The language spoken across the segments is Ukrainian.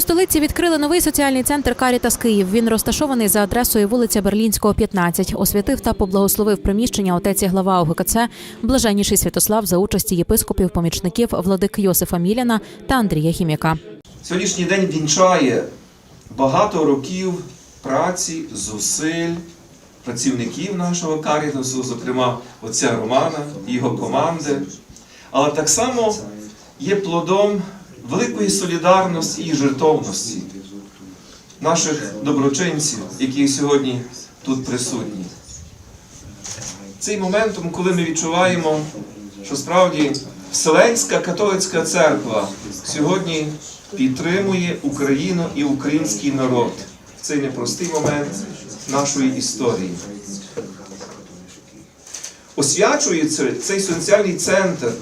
Столиці відкрили новий соціальний центр Карітас Київ. Він розташований за адресою вулиця Берлінського, 15. Освятив та поблагословив приміщення отець і глава ОГКЦ Блаженніший Святослав за участі єпископів, помічників владик Йосифа Міляна та Андрія Хім'яка. Сьогоднішній день вінчає багато років праці, зусиль працівників нашого карітасу, зокрема отця Романа його команди. Але так само є плодом великої солідарності і жертовності наших доброчинців, які сьогодні тут присутні. Цей моментом, коли ми відчуваємо, що справді Вселенська католицька церква сьогодні підтримує Україну і український народ в цей непростий момент нашої історії. Освячується цей соціальний центр.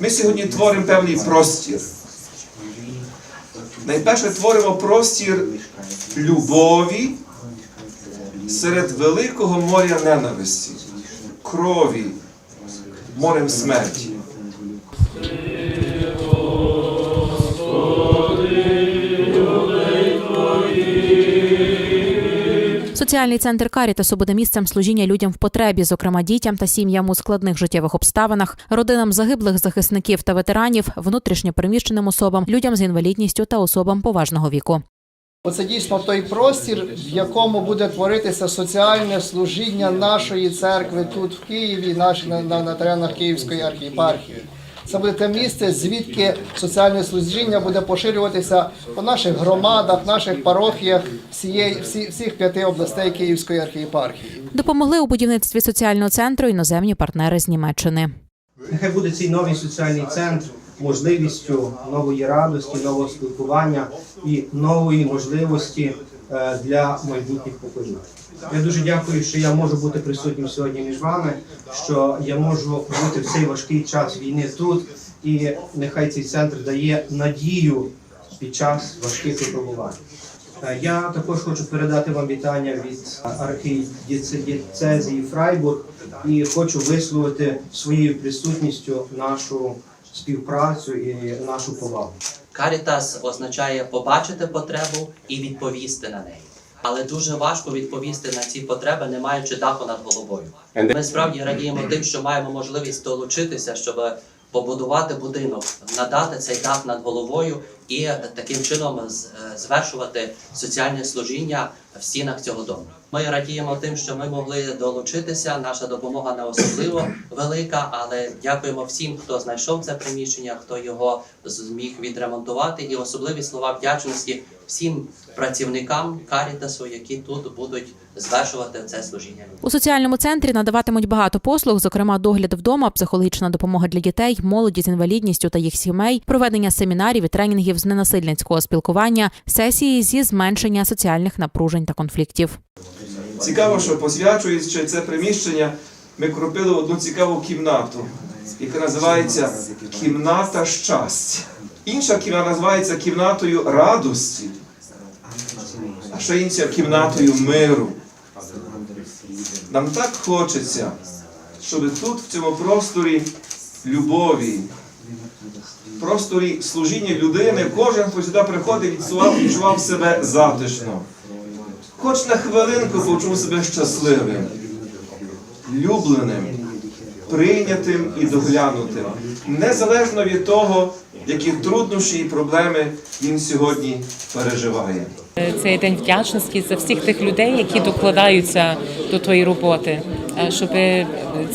Ми сьогодні творимо певний простір. Найперше творимо простір любові серед великого моря ненависті, крові, морем смерті. Соціальний центр Карітасу буде місцем служіння людям в потребі, зокрема дітям та сім'ям у складних життєвих обставинах, родинам загиблих захисників та ветеранів, внутрішньо переміщеним особам, людям з інвалідністю та особам поважного віку. Оце дійсно той простір, в якому буде творитися соціальне служіння нашої церкви тут в Києві, наш, на, на, на теренах Київської архієпархії. Це буде те місце, звідки соціальне служіння буде поширюватися по наших громадах, наших парохіях всієї, всі, всіх п'яти областей Київської архієпархії. Допомогли у будівництві соціального центру іноземні партнери з Німеччини. Нехай буде цей новий соціальний центр можливістю нової радості, нового спілкування і нової можливості для майбутніх поколінь. Я дуже дякую, що я можу бути присутнім сьогодні між вами, що я можу бути в цей важкий час війни тут, і нехай цей центр дає надію під час важких випробувань. Е, Я також хочу передати вам вітання від архідієцезії Фрайбург і хочу висловити своєю присутністю нашу співпрацю і нашу повагу. Карітас означає побачити потребу і відповісти на неї. Але дуже важко відповісти на ці потреби, не маючи даху над головою. Ми справді радіємо тим, що маємо можливість долучитися, щоб побудувати будинок, надати цей дах над головою і таким чином е, звершувати соціальне служіння в стінах цього дому. Ми радіємо тим, що ми могли долучитися. Наша допомога не особливо велика, але дякуємо всім, хто знайшов це приміщення, хто його зміг відремонтувати, і особливі слова вдячності всім працівникам Карітасу, які тут будуть звершувати це служіння. У соціальному центрі надаватимуть багато послуг, зокрема догляд вдома, психологічна допомога для дітей, молоді з інвалідністю та їх сімей, проведення семінарів і тренінгів з ненасильницького спілкування, сесії зі зменшення соціальних напружень та конфліктів. Цікаво, що посвячуючи це приміщення, ми кропили одну цікаву кімнату, яка називається Кімната щастя. Інша кімната називається кімнатою радості, а ще інша кімнатою миру. Нам так хочеться, щоб тут, в цьому просторі любові, просторі служіння людини, кожен, хто сюди приходить, відчував, відчував себе затишно. Хоч на хвилинку почув себе щасливим, любленим, прийнятим і доглянутим, незалежно від того, які труднощі і проблеми він сьогодні переживає. Цей день вдячності за всіх тих людей, які докладаються до тої роботи, е, щоб е,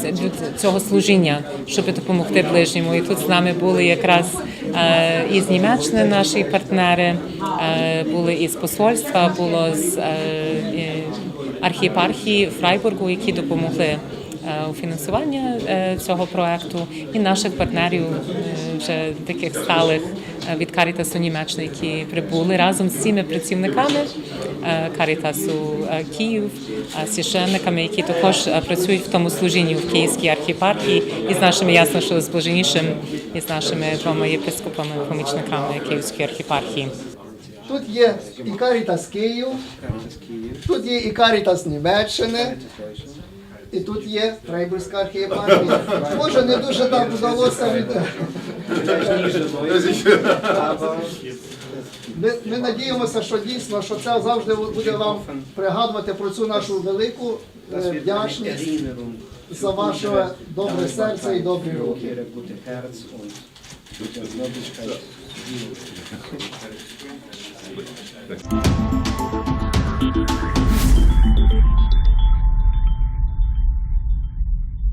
до цього служіння, щоб допомогти ближньому. І тут з нами були якраз е, із Німеччини наші партнери, е, були із посольства, було з е, е, архієпархії Фрайбургу, які допомогли е, у фінансуванні е, цього проекту, і наших партнерів е, вже таких сталих е, від Карітасу Німеччини, які прибули разом з цими працівниками е, Карітасу е, Київ, е, священниками, які також е, працюють в тому служінні в Київській архієпархії, і з нашими ясно, що з блаженнішим, і з нашими двома єпископами, помічниками Київської архієпархії. Тут є і Карітас Київ, тут є і Карітас Німеччини, і тут є Фрейбурзька архієпархія. Може, не дуже так вдалося від... Ми, ми надіємося, що дійсно що це завжди буде вам пригадувати про цю нашу велику е, вдячність за ваше добре серце і добрі руки. Ihre gute